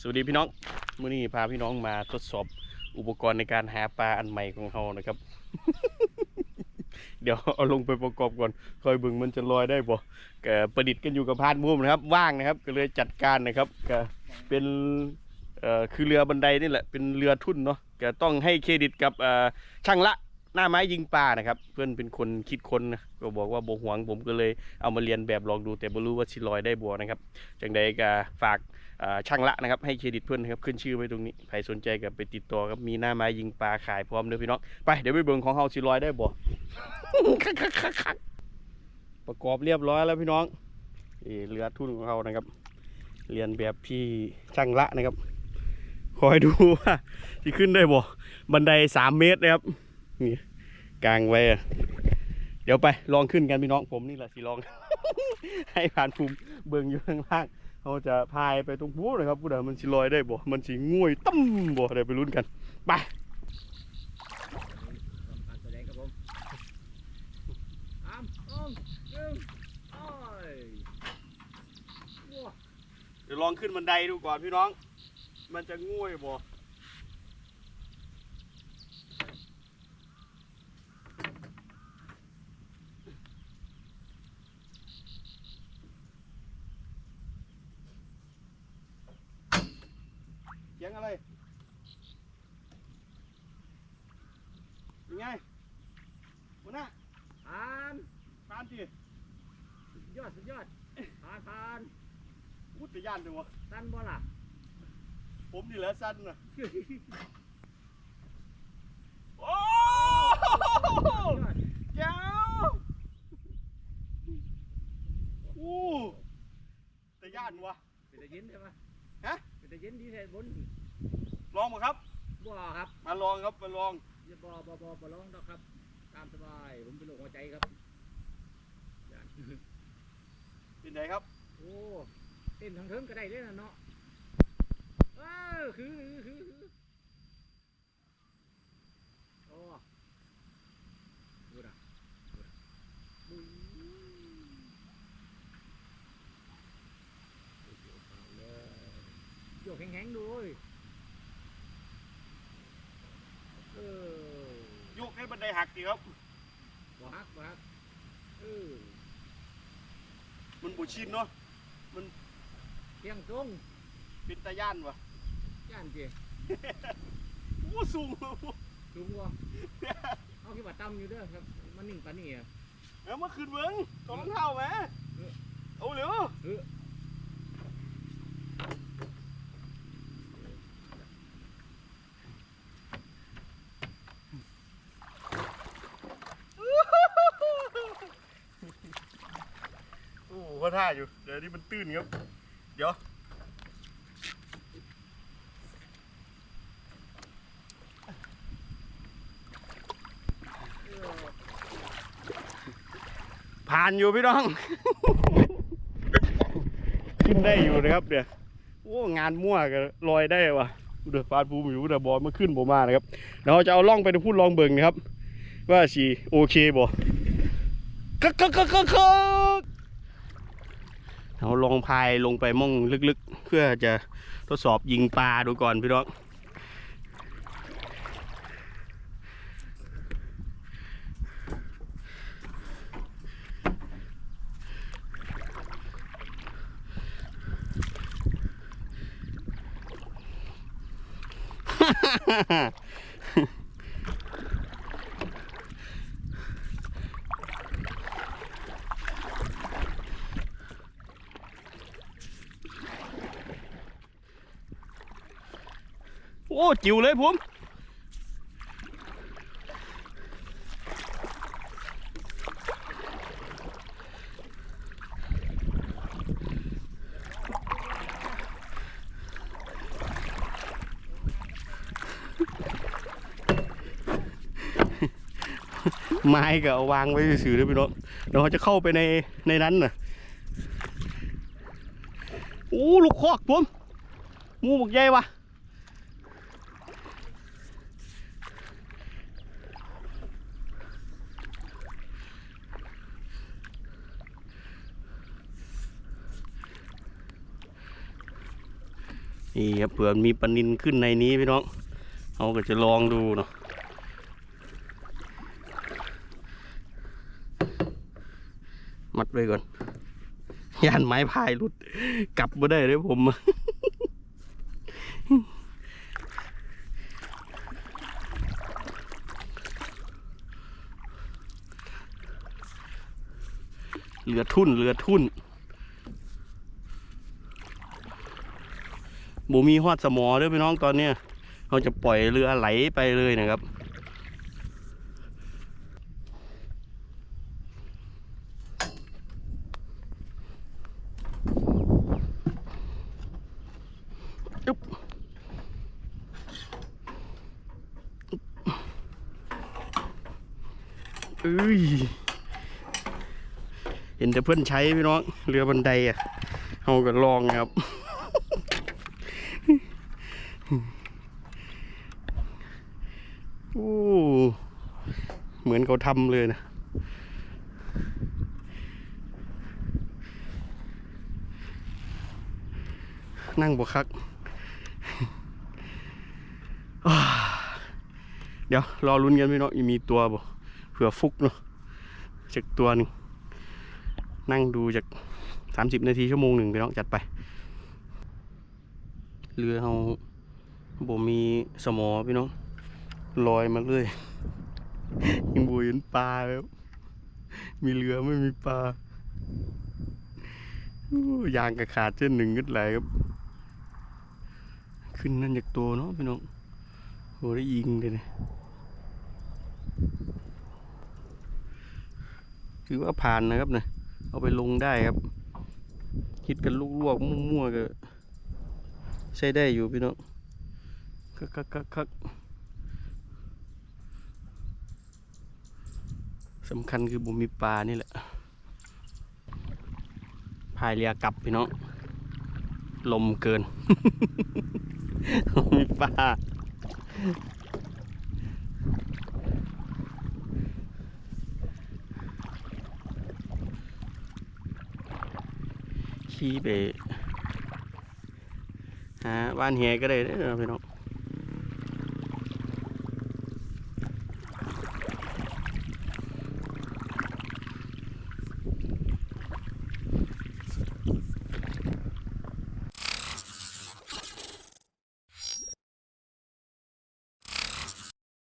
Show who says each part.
Speaker 1: สวัสดีพี่น้องมื้อนี้พาพี่น้องมาทดสอบอุปกรณ์ในการหาปลาอันใหม่ของเรานะครับ เดี๋ยวเอาลงไปประกอบก่อนคอยบึงมันจะลอยได้บ่ก็ประดิษฐ์กันอยู่กับพานมุมนะครับ ว่างนะครับ ก็เลยจัดการนะครับก็เป็นเอ่อคือเรือบันไดนี่แหละเป็นเรือทุ่นเนาะก็ต้องให้เครดิตกับเอ่อช่างละหน้าไม้ยิงปลานะครับ เพื่อนเป็นคนคิดคนนะก็บอกว่าบ่หวงผมก็เลยเอามาเรียนแบบลองดูแต่บ่รู้ว่าสิลอยได้บ่นะครับจังใดก็ฝาก ช่างละนะครับให้เครดิตเพื่อนนะครับขึ้นชื่อไว้ตรงนี้ใครสนใจกับไปติดต่อครับมีหน้าไม้ยิงปลาขายพร้อมเด้อพี่น้องไปเดี๋ยวไปเบิ่งของเฮาสิลอยได้บ่ประกอบเรียบร้อยแล้วพี่น้องเรือทุ่นของเรานะครับ เรียนแบบพี่ช่างละนะครับ คอยดูว่าที่ขึ้นได้บ่บันไดสามเมตรนะครับนี่กลางไว้เดี๋ยวไปลองขึ้นกันพี่น้องผมนี่แหละสิลอง ให้ผ่านภูมิเบิ่งอยู่ข้างล่าง เขาจะพายไปตรงพูนะครับพูดมันสิลอยได้บ่ มันสิง่วยตั้มบ่เดี๋ยวไปลุ้นกัน ไปเดี๋ยวลองขึ้นบันไดดูก่อนพี่น้อง มันจะง่วยบ่ เสียงอะไรยังไงหัวหน้า
Speaker 2: ผ่าน
Speaker 1: ผ่านสิ
Speaker 2: สุดยอดสุดยอดผ่านผ่าน
Speaker 1: อุตยานจังวะ
Speaker 2: สั้นบ่ล่ะ
Speaker 1: ผมนี่แหละสั้นนะโอ้
Speaker 2: ยอด
Speaker 1: แก้วอู้แต่ย่านวะ
Speaker 2: เป็นตะเย็นใช่ไหม
Speaker 1: ฮะ
Speaker 2: เป็นตะเย็นดีแท้บน
Speaker 1: ลองมาครับ
Speaker 2: บ่ครับ
Speaker 1: มาลองครับมาลอง
Speaker 2: อย่าบ่บ่บ่บ่ร้องดอกครับ ตามสบายผมเป็นโรคหัวใจครับย่าน
Speaker 1: เป็นไหนครับ
Speaker 2: โอ้เต้นทางเทิงก็ได้เลยนะเนาะเออคือคือคือโอ้ดูนะดูนะบุ้ยโยก แข็งๆดูเว้ยเออย
Speaker 1: กให้บันไดหักดีครับ
Speaker 2: บ่ฮักบ่ฮักเออ
Speaker 1: มันบูชินเนาะ
Speaker 2: เที่ยงตรง
Speaker 1: เป็นตาย่านวะ
Speaker 2: ย่านเจี
Speaker 1: อู้สูง
Speaker 2: สูงวะเอาคิดว่าต่ำอยู่เด้อครับ มันนิ่งปานนี้อะ
Speaker 1: เออมาขึ้นเบิ้งตอนรองเท้าไหม
Speaker 2: เออ
Speaker 1: เอาเร็ว
Speaker 2: เออ
Speaker 1: โอ้ก็ท่าอยู่ เดี๋ยวนี้มันตื้นครับ เดี๋ยว ผ่านอยู่พี่น้อง ขึ้นได้อยู่นะครับเดี๋ยวโอ้งานมั่วก็ลอยได้ว่ะเดือดฟาดภูมิอยู่เดี๋ยวบอลมาขึ้นผมมานะครับเดี๋ยวเราจะเอาล่องไปพูดลองเบิ่งนะครับ ว่าสีโอเคบ่กักกักกักกักกัก เราลองพายลงไปม่องลึกๆ เพื่อจะทดสอบยิงปลาดูก่อนพี่น้อง อ้จิ๋วเลยผมไม้ก็เอาวางไว้สื่อๆด้วยพี่น้องเดี๋ยวเขาจะเข้าไปในในนั้นน่ะโอ้ลูกคอกผมงูบกใหญ่วะ นี่ครับเผื่อมีปลานินขึ้นในนี้พี่น้องเราก็จะลองดูเนาะมัดไว้ก่อนยานไม้พายหลุด กลับมาได้เลยผมเรือทุ่นเรือทุ่น บูมีฮอดสมอด้วยพี่น้องตอนเนี้ยเราจะปล่อยเรือไหลไปเลยนะครับ อึ๊บเอ้ย เห็นแต่เพื่อนใช้พี่น้อง เรือบันไดอะเราก็ลองครับ โอ้เหมือนเขาทำเลยนะนั่งบวคัก เดี๋ยว รอลุ้นกันพี่น้องยังมีตัวบ่เผื่อฟุกเนาะจากตัวหนึ่ง นั่งดูจากสามสิบนาทีชั่วโมงหนึ่งไปน้องจัดไป เรือเราบ่มีสมอพี่น้อง ลอยมาเรื่อยยังบ่เห็นปลาแล้ว มีเรือไม่มีปลายางกระขาดเส้นหนึ่งก็ไหลครับ ขึ้นนั่นจากตัวเนาะพี่น้องโหได้ยิงเลยนี่ยถือว่าผ่านนะครับเนี่ยเอาไปลงได้ครับ คิดกันลวกๆมั่วๆก็ใช้ได้อยู่พี่น้องคักคักคักคัก สำคัญคือบุมีปลานี่แหละพายเรือกลับพี่น้องลมเกิน มีปลาขี่ไปหาบ้านแหก็ได้เด้อพี่น้อง